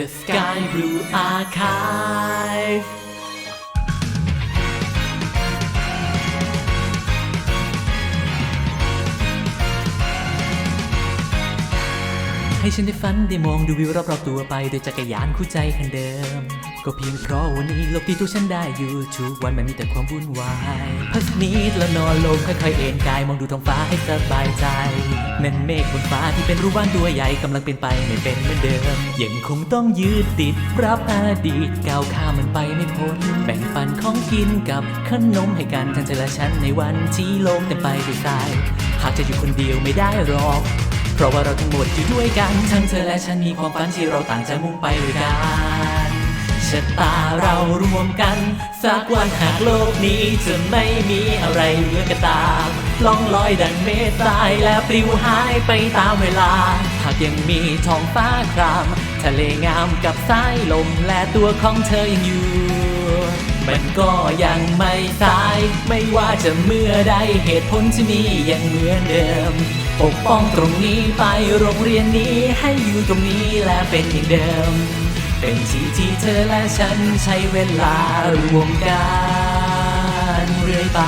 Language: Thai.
The Sky Blue Archive ให้ฉันได้ฝันได้มองดูวิวรอบๆตัวไปโดยจักรยานคู่ใจคันเดิม ก็เพียงเพราะวันนี้โลกที่ทุกฉันได้อยู่ทุกวันมันมีแต่ความวุ่นวายพักนิดแล้วนอนลงค่อยๆเอนกายมองดูท้องฟ้าให้สบายใจ นั่นเมฆบนฟ้าที่เป็นรูปว่านตัวใหญ่กำลังเป็นไปไม่เป็นเหมือนเดิม ยังคงต้องยืดติดรับอดีตก้าวข้ามมันไปไม่พ้น แบ่งปันของกินกับขนมให้กันทั้งเธอและฉันในวันที่โลกเต็มไปด้วยทรายหากจะอยู่คนเดียวไม่ได้หรอกเพราะว่าเราทั้งหมดอยู่ด้วยกัน ทั้งเธอและฉันมีความฝันที่เราต่างจะมุ่งไปด้วยกันชะตาเรารวมกัน สักวันหากโลกนี้จะไม่มีอะไรเหลือกันตาม ล่องลอยดังเมฆตายและปลิวหายไปตามเวลา หากยังมีท้องฟ้าคราม ทะเลงามกับสายลมและตัวของเธอยังอยู่ มันก็ยังไม่ตาย ไม่ว่าจะเมื่อใดเหตุผลที่มียังเหมือนเดิม ปกป้องตรงนี้ไปโรงเรียนนี้ให้อยู่ตรงนี้และเป็นอย่างเดิม เป็นที่ที่เธอและฉันใช้เวลารวมกันเรื่อยไป